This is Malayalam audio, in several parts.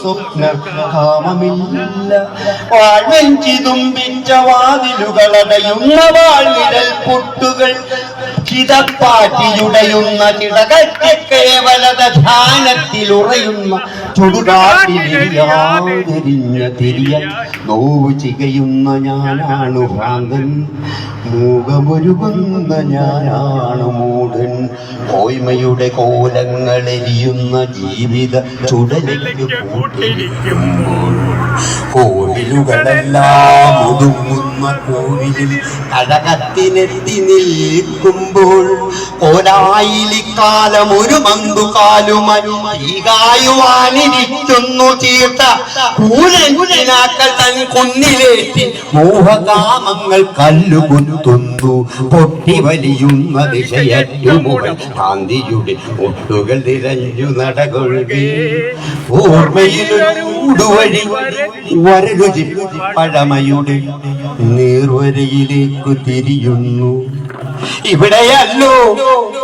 സ്വപ്ന കാമമില്ല പിഞ്ചവാതിലുകളടയുന്ന വാഴ്വിരൽ പൊട്ടുകൾ. ചിതപ്പാറ്റിയുടയുന്ന ചിടകറ്റി കേവലത ധ്യാനത്തിലുറയുന്ന ചുടുകാട്ടിരിഞ്ഞ തിരിയൽ നോവ് ചികയുന്ന ഞാനാണ് ഭ്രാന്തൻ. മൂകമൊരുകുന്ന ഞാനാണ് മൂടൻ ഓയ്മയുടെ കോലങ്ങളെരിയുന്ന ജീവിത ചുടലേക്ക് കൂട്ടിരിക്കുമ്പോൾ കോവിലുകളെല്ലാം ഒതുങ്ങുന്ന കോവിലിൽ കഴകത്തിനെത്തി നിൽക്കുമ്പോൾ കോലായിലിക്കാലം ഒരു മന്തുകാലുമനുകായുവാനിരിക്കുന്നു തീർത്ത കൂലനാക്കൾ തൻ കുന്നിലേറ്റി മോഹകാമങ്ങൾ കല്ലുകുത്തുന്നു. പൊട്ടി വലിയുന്ന ദിശയറ്റുമുകൾ കാന്തിയുടെ ഒട്ടുകൾ നിരഞ്ഞു നടകൊഴുകേ ഓർമ്മയിലൊരു ഊടുവഴി വരരുചി പഴമയുടെ നീർവരയിലേക്കു തിരിയുന്നു. ഇവിടെയല്ലോ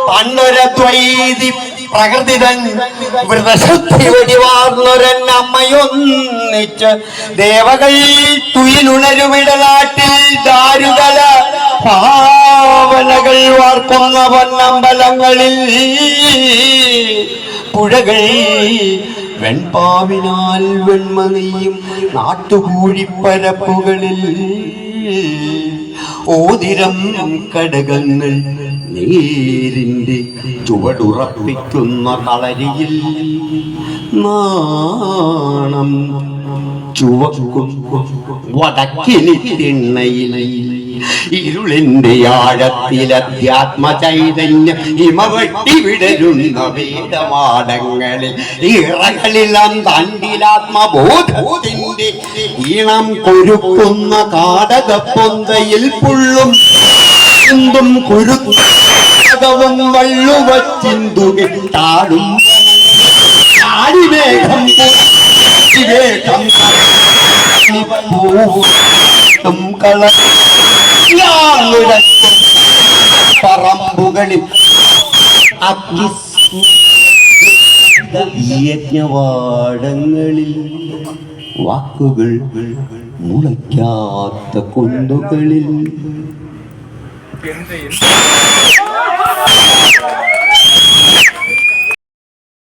പണ്ടൊരദ്വൈതി പ്രകൃതിതൻ വ്രതശുദ്ധി വെടിവാർന്നൊരൻ അമ്മയൊന്നിച്ച് ദേവകൾ തുയിലുണരുമിടനാട്ടിൽ ദാരുകല പാവനകൾ വാർക്കുന്ന പൊന്നമ്പലങ്ങളിൽ പുഴകൾ വെൺപാവിനാൽ വെൺമണിയും നാട്ടുകൂഴിപ്പരപ്പുകളിൽ. ഓതിരം കടകങ്ങൾ നീരിന്റെ ചുവടുറപ്പിക്കുന്ന കളരിയിൽ നാണം ചുവക്കും വടക്കിനി തിണ്ണയിൽ. ഇരുളിന്റെ ആഴത്തിൽ അധ്യാത്മ ചൈതന്യം ഹിമവെട്ടി വിടരുന്ന വേദമാടങ്ങളിൽ ഇറകളിലും തണ്ടിലാത്മബോധത്തിന്റെ ഈണം കൊരുക്കുന്ന കാടകപ്പൊന്തയിൽ പുള്ളും ചിന്തും കുരുത്തകവും വള്ളുവച്ചിന്തു താടും ആടിവേഗം വേഗം പൂവും കള പറമ്പുകളിൽ യജ്ഞവാടങ്ങളിൽ വാക്കുകൾ മുളയ്ക്കാത്ത കുന്നുകളിൽ എന്ത്